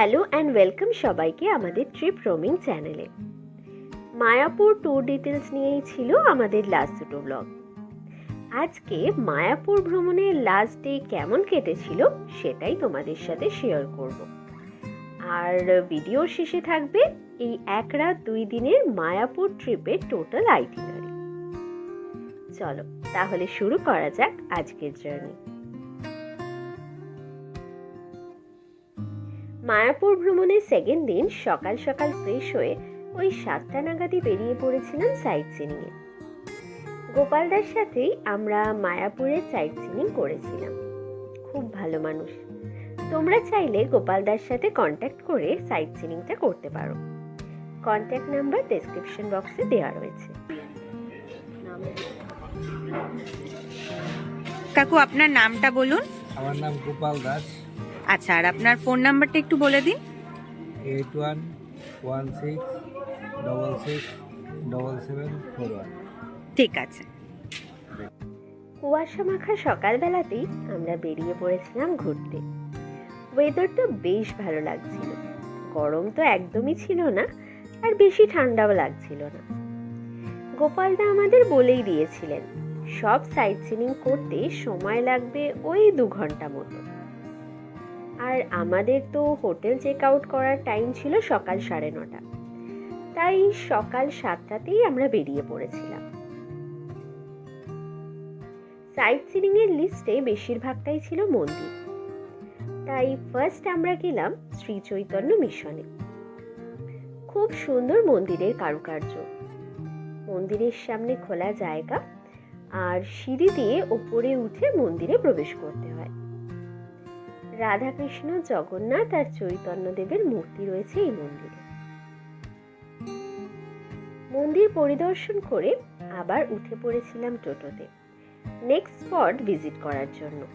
Hello and welcome সবাইকে আমাদের trip roaming চ্যানেলে। মায়াপুর ট্যুর ডিটেলস নিয়েই ছিল আমাদের লাস্ট দুটো ব্লগ আজকে মায়াপুর ভ্রমণের লাস্ট ডে কেমন কেটেছিল সেটাই তোমাদের সাথে শেয়ার করব। আর ভিডিওর শেষে থাকবে এই এক রাত দুই দিনের মায়াপুর ট্রিপের টোটাল আইটিনারি চলো, তাহলে শুরু করা যাক আজকের জার্নি মায়াপুর ভ্রমণের সেকেন্ড দিন সকাল সকাল ফ্রেশ হয়ে ওই সাতটা নাগাদই বেরিয়ে পড়েছিলাম সাইট সিনিংয়ে গোপালদার সাথেই আমরা মায়াপুরের সাইট সিনিং করেছিলাম। খুব ভালো মানুষ। তোমরা চাইলে গোপালদার সাথে কন্ট্যাক্ট করে সাইট সিনিংটা করতে পারো। কন্ট্যাক্ট নাম্বার ডেসক্রিপশন বক্সে দেওয়া রয়েছে। কাকু আপনার নামটা বলুন। আমার নাম গোপাল দাস। আচ্ছা আর আপনার ফোন নাম্বারটা একটু বলে দিন। Eight one one six double six double seven four one. ঠিক আছে। কুয়াশা মাখা সকালবেলাতেই আমরা বেরিয়ে পড়েছিলাম ঘুরতে। ওয়েদারটা বেশ ভালো লাগছিল। গরম তো একদমই ছিল না আর বেশি ঠান্ডাও লাগছিল না। গোপালদা আমাদের বলেই দিয়েছিলেন সব সাইট সিনিং করতে সময় লাগবে ওই দু ঘণ্টা মতো। আর আমাদের তো হোটেল চেক আউট করার টাইম ছিল সকাল সাড়ে নটা। তাই সকাল সাতটাতেই আমরা বেরিয়ে পড়েছিলাম। সাইট সিনিং এর লিস্টে বেশিরভাগটাই ছিল মন্দির। তাই ফার্স্ট আমরা গেলাম শ্রী চৈতন্য মিশনে। খুব সুন্দর মন্দিরের কারুকার্য। মন্দিরের সামনে খোলা জায়গা আর সিঁড়ি দিয়ে ওপরে উঠে মন্দিরে প্রবেশ করতে হয়। রাধাকৃষ্ণ, জগন্নাথ আর চৈতন্যদেবের মূর্তি রয়েছে এই মন্দিরে। মন্দির পরিদর্শন করে আবার উঠে পড়েছিলাম টোটোতে। নেক্সট স্পট ভিজিট করার জন্য।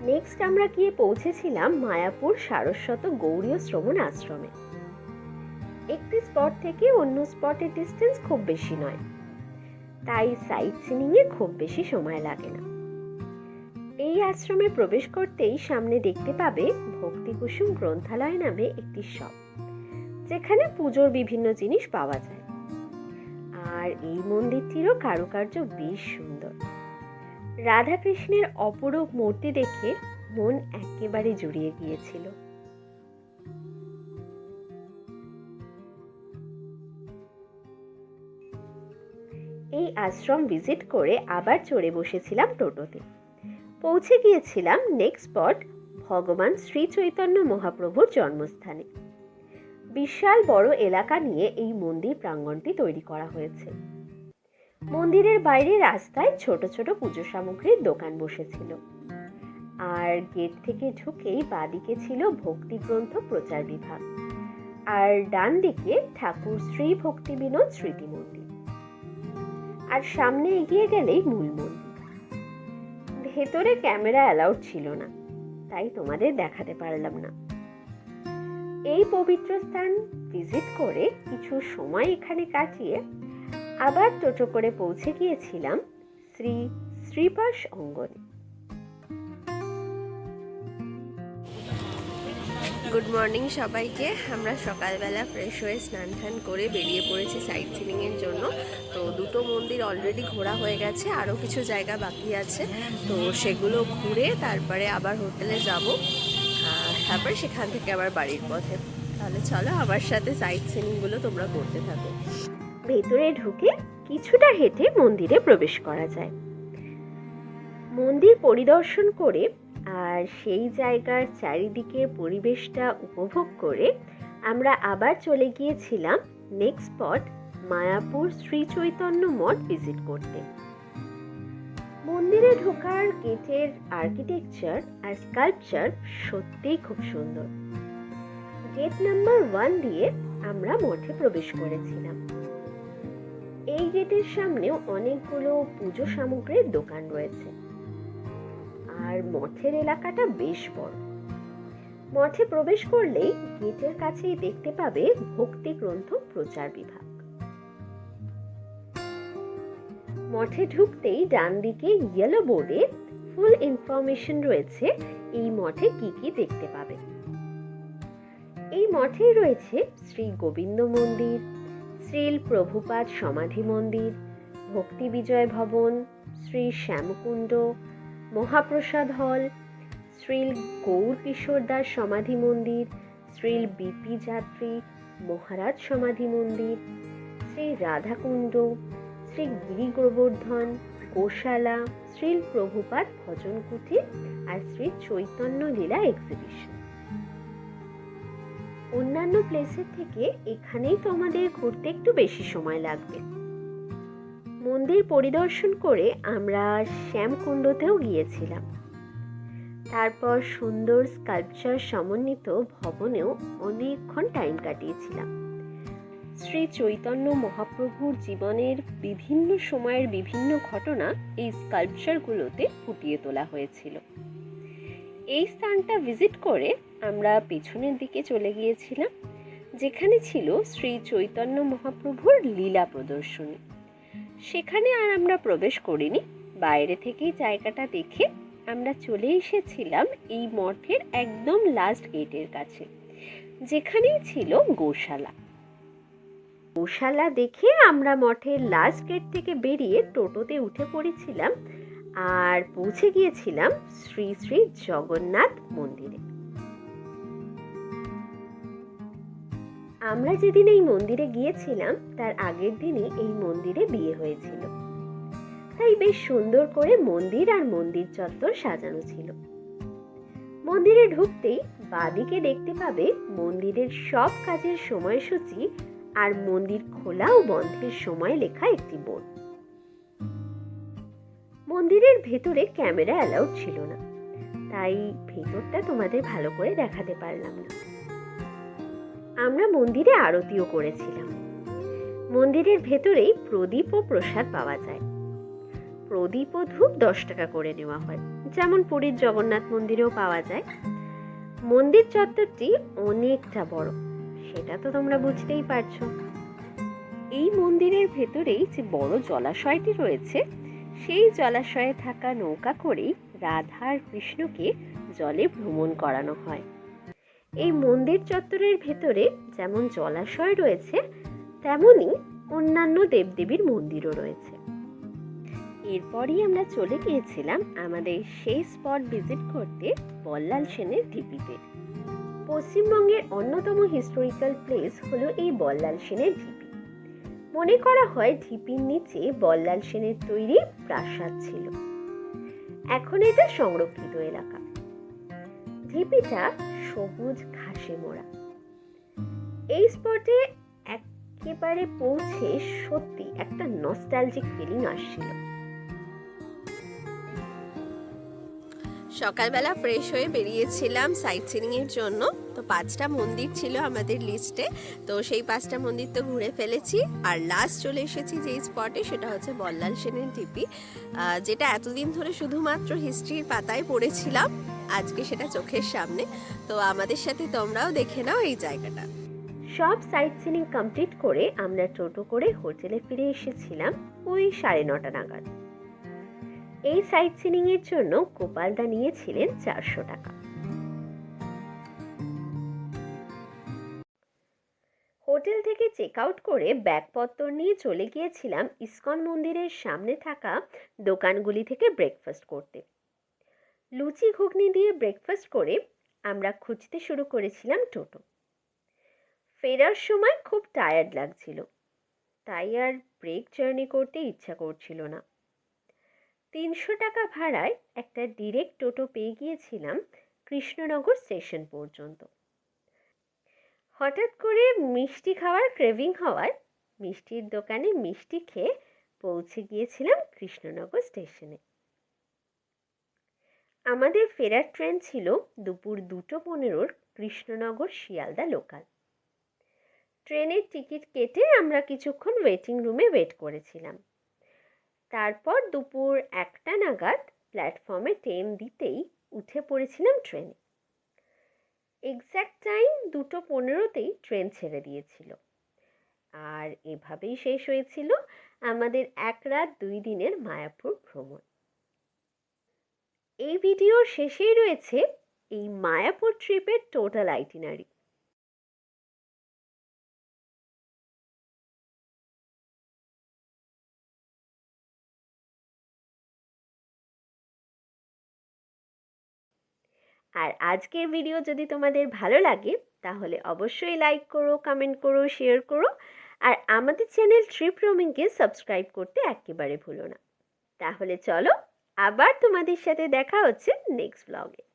নেক্সট আমরা গিয়ে পৌঁছেছিলাম মায়াপুর সারস্বত গৌরীয় শ্রমণ আশ্রমে। একটি স্পট থেকে অন্য স্পটের ডিস্টেন্স খুব বেশি নয়। তাই সাইট সিনিংয়ে খুব বেশি সময় লাগে না। এই আশ্রমে প্রবেশ করতেই সামনে দেখতে পাবে ভক্তিকুসুম গ্রন্থালয় নামে একটি শপ, যেখানে পুজোর বিভিন্ন জিনিস পাওয়া যায়। আর এই মন্দিরটিরও কারুকার্য বেশ সুন্দর। রাধাকৃষ্ণের অপরূপ মূর্তি দেখে মন একেবারে জুড়িয়ে গিয়েছিল। এই আশ্রম ভিজিট করে আবার চড়ে বসেছিলাম টোটোতে। পৌঁছে গিয়েছিলাম নেক্সট স্পট ভগবান শ্রী চৈতন্য মহাপ্রভুর জন্মস্থানে। বিশাল বড় এলাকা নিয়ে এই মন্দির প্রাঙ্গণটি তৈরি করা হয়েছে। মন্দিরের বাইরে রাস্তায় ছোট ছোট পুজো সামগ্রীর দোকান বসেছিল। আর গেট থেকে ঢুকেই বাদিকে ছিল ভক্তি গ্রন্থ প্রচার বিভাগ। আর ডান দিকে ঠাকুর শ্রী ভক্তি বিনোদ স্মৃতি মন্দির আর সামনে এগিয়ে গেলেই মূল মন্দির। ভেতরে ক্যামেরা অ্যালাউড ছিল না, তাই তোমাদের দেখাতে পারলাম না। এই পবিত্র স্থান ভিজিট করে কিছু সময় এখানে কাটিয়ে আবার টোটো করে পৌঁছে গিয়েছিলাম শ্রী শ্রীপাস অঙ্গনে। গুড মর্নিং সবাইকে। আমরা সকালবেলা ফ্রেশ হয়ে স্নান টান করে বেরিয়ে পড়েছি সাইট সিনিংয়ের জন্য। তো দুটো মন্দির অলরেডি ঘোরা হয়ে গেছে আরও কিছু জায়গা বাকি আছে। তো সেগুলো ঘুরে তারপরে আবার হোটেলে যাব। তারপরে সেখান থেকে আবার বাড়ির পথে। তাহলে চলো আমার সাথে সাইট সিনিংগুলো তোমরা করতে থাকো। ভেতরে ঢুকে কিছুটা হেঁটে মন্দিরে প্রবেশ করা যায়। মন্দির পরিদর্শন করে আর সেই জায়গার চারিদিকের পরিবেশটা উপভোগ করে আমরা আবার চলে গিয়েছিলাম next spot Mayapur Shri Chaitanya Math visit করতে। মন্দিরে ঢোকার গেটের আর্কিটেকচার আর স্কাল্পচার সত্যিই খুব সুন্দর। গেট নাম্বার ওয়ান দিয়ে আমরা মঠে প্রবেশ করেছিলাম। এই গেটের সামনেও অনেকগুলো পুজো সামগ্রীর দোকান রয়েছে। আর মঠের এলাকাটা বেশ বড়। মঠে প্রবেশ করলেই গেটের কাছেই দেখতে পাবে ভক্তি গ্রন্থ প্রচার বিভাগ। মঠে ঢুকতেই ডান দিকে ইয়েলো বোর্ডে ফুল ইনফরমেশন রয়েছে এই মঠে কি কি দেখতে পাবে। এই মঠেই রয়েছে শ্রী গোবিন্দ মন্দির, শ্রীল প্রভুপাদ সমাধি মন্দির, ভক্তি বিজয় ভবন, শ্রী শ্যামকুণ্ড মহাপ্রসাদ হল, শ্রীল গৌর কিশোর দাস সমাধি মন্দির, শ্রীল বিপি যাত্রী মহারাজ সমাধি মন্দির, শ্রী রাধাকুণ্ড, শ্রী গিরি গোবর্ধন গোশালা, শ্রীল প্রভুপাদ ভজন কুটির আর শ্রী চৈতন্য লীলা এক্সিবিশন অন্যান্য প্লেসের থেকে এখানেই তো আমাদের ঘুরতে একটু বেশি সময় লাগবে। মন্দির পরিদর্শন করে আমরা শ্যামকুণ্ডতেও গিয়েছিলাম। তারপর সুন্দর স্কাল্পচার সমন্বিত ভবনেও অনেকক্ষণ টাইম কাটিয়েছিলাম। শ্রী চৈতন্য মহাপ্রভুর জীবনের বিভিন্ন সময়ের বিভিন্ন ঘটনা এই স্কাল্পচারগুলোতে ফুটিয়ে তোলা হয়েছিল। এই স্থানটা ভিজিট করে আমরা পেছনের দিকে চলে গিয়েছিলাম, যেখানে ছিল শ্রী চৈতন্য মহাপ্রভুর লীলা প্রদর্শনী। সেখানে আর আমরা প্রবেশ করিনি। বাইরে থেকেই জায়গাটা দেখে আমরা চলে এসেছিলাম এই মঠের একদম লাস্ট গেটের কাছে, যেখানেই ছিল গোশালা। গোশালা দেখে আমরা মঠের লাস্ট গেট থেকে বেরিয়ে টোটোতে উঠে পড়েছিলাম আর পৌঁছে গিয়েছিলাম শ্রী শ্রী জগন্নাথ মন্দিরে। আমরা যেদিন এই মন্দিরে গিয়েছিলাম, তার আগের দিনই এই মন্দিরে বিয়ে হয়েছিল। তাই বেশ সুন্দর করে মন্দির আর মন্দির চত্বর সাজানো ছিল। মন্দিরে ঢুকতেই বাদিকে দেখতে পাবে মন্দিরের সব কাজের সময়সূচি আর মন্দির খোলা ও বন্ধের সময় লেখা একটি বোর্ড। মন্দিরের ভেতরে ক্যামেরা অ্যালাউড ছিল না। তাই ভেতরটা তোমাদের ভালো করে দেখাতে পারলাম না। আমরা মন্দিরে আরতিও করেছিলাম। মন্দিরের ভেতরেই প্রদীপ ও প্রসাদ পাওয়া যায়। প্রদীপ ও ধূপ দশ টাকা করে নেওয়া হয়। যেমন পুরীর জগন্নাথ মন্দিরেও পাওয়া যায়। মন্দির চত্বরটি অনেকটা বড়, সেটা তো তোমরা বুঝতেই পারছ। এই মন্দিরের ভেতরেই যে বড় জলাশয়টি রয়েছে, সেই জলাশয়ে থাকা নৌকা করেই রাধা আর কৃষ্ণকে জলে ভ্রমণ করানো হয়। এই মন্দির চত্বরের ভেতরে যেমন জলাশয় রয়েছে তেমনই অন্যান্য দেবদেবীর মন্দিরও রয়েছে। এরপরই আমরা চলে গিয়েছিলাম আমাদের সেই স্পট ভিজিট করতে বল্লাল সেনের ঢিপিতে। পশ্চিমবঙ্গের অন্যতম হিস্টোরিক্যাল প্লেস হলো এই বল্লাল সেনের ঢিপি। মনে করা হয় ঢিপির নিচে বল্লাল সেনের তৈরি প্রাসাদ ছিল। এখন এটা সংরক্ষিত এলাকা। ঢিপিটা সবুজ ঘাসে মোড়া। এই স্পটে একেবারে পৌঁছে সত্যি একটা নস্টালজিক ফিলিং আসছিল। সকালবেলা ফ্রেশ হয়ে বেরিয়েছিলাম সাইট সিনিংয়ের জন্য। তো পাঁচটা মন্দির ছিল আমাদের লিস্টে তো সেই পাঁচটা মন্দির তো ঘুরে ফেলেছি। আর লাস্ট চলে এসেছি যেই স্পটে সেটা হচ্ছে বল্লাল সেনের টিপি। যেটা এতদিন ধরে শুধুমাত্র হিস্ট্রির পাতায় পড়েছিলাম। আজকে সেটা চোখের সামনে। তো আমাদের সাথে তোমরাও দেখে নাও এই জায়গাটা। সব সাইট সিনিং কমপ্লিট করে আমরা টোটো করে হোটেলে ফিরে এসেছিলাম ওই সাড়ে নটা নাগাদ। এই সাইট সিনিং এর জন্য গোপালদা নিয়েছিলেন চারশো টাকা। হোটেল থেকে চেক আউট করে ব্যাগপত্র নিয়ে চলে গিয়েছিলাম ইসকন মন্দিরের সামনে থাকা দোকানগুলি থেকে ব্রেকফাস্ট করতে। লুচি ঘুগনি দিয়ে ব্রেকফাস্ট করে আমরা খুঁজতে শুরু করেছিলাম টোটো। ফেরার সময় খুব টায়ার্ড লাগছিল। তাই আর ব্রেক জার্নি করতে ইচ্ছা করছিল না। তিনশো টাকা ভাড়ায় একটা ডিরেক্ট টোটো পেয়ে গিয়েছিলাম কৃষ্ণনগর স্টেশন পর্যন্ত। হঠাৎ করে মিষ্টি খাওয়ার ক্রেভিং হওয়ায় মিষ্টির দোকানে মিষ্টি খেয়ে পৌঁছে গিয়েছিলাম কৃষ্ণনগর স্টেশনে আমাদের ফেরার ট্রেন ছিল দুপুর দুটো পনেরোর কৃষ্ণনগর শিয়ালদা লোকাল ট্রেনের টিকিট কেটে আমরা কিছুক্ষণ ওয়েটিং রুমে ওয়েট করেছিলাম। তারপর দুপুর একটা নাগাদ প্ল্যাটফর্মে ট্রেন দিতেই উঠে পড়েছিলাম ট্রেনে এক্স্যাক্ট টাইম দুটো পনেরোতেই ট্রেন ছেড়ে দিয়েছিল। আর এভাবেই শেষ হয়েছিল আমাদের এক রাত দুই দিনের মায়াপুর ভ্রমণ। এই ভিডিওর শেষেই রয়েছে এই মায়াপুর ট্রিপের টোটাল আইটিনারি। আর আজকের ভিডিও যদি তোমাদের ভালো লাগে, তাহলে অবশ্যই লাইক করো কমেন্ট করো শেয়ার করো, আর আমাদের চ্যানেল ট্রিপ রোমিংকে সাবস্ক্রাইব করতে একেবারে ভুলো না। তাহলে চলো আবার তোমাদের সাথে দেখা হচ্ছে নেক্সট ব্লগে